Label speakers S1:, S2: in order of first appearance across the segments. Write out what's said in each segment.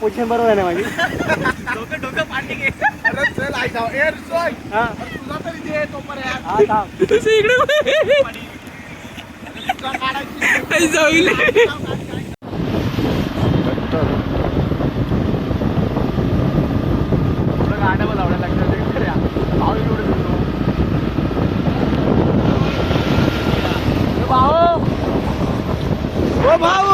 S1: Position बरोबर आहे ना माझी?
S2: डोकं डोकं पाणी घे. अरे चल आई जाऊ. ए सोय
S1: हा.
S2: तुझा तरी दे तोपर्यंत.
S1: हा थांब.
S2: तुला गाड्या पण लावल्या लागतात खऱ्या भाऊ.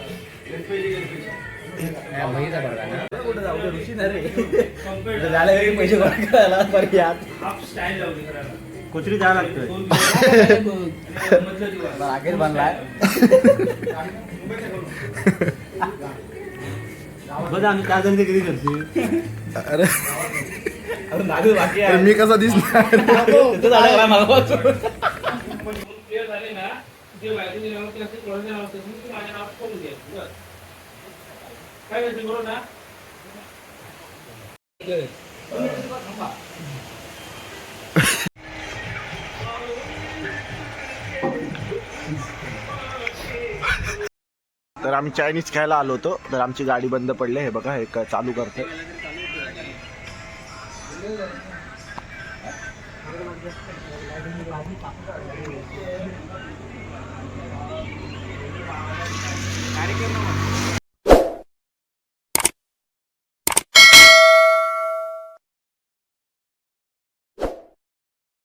S2: पैसे गोळा करायला
S1: कोचरी जायला लागतोय
S2: राकेश बनलाय
S1: बघा आम्ही चार जण किती करते
S2: अरे मी कसा दिसणार
S3: जे माहिती दिली ते असे कोणाच्या नावात असेल ती माझ्या नावात करून द्या बस. काय करते बरोबर ना?
S2: तर आम्ही चायनीज खायला आलो होतो. तर आमची गाडी बंद पडली हे बघा हे चालू करते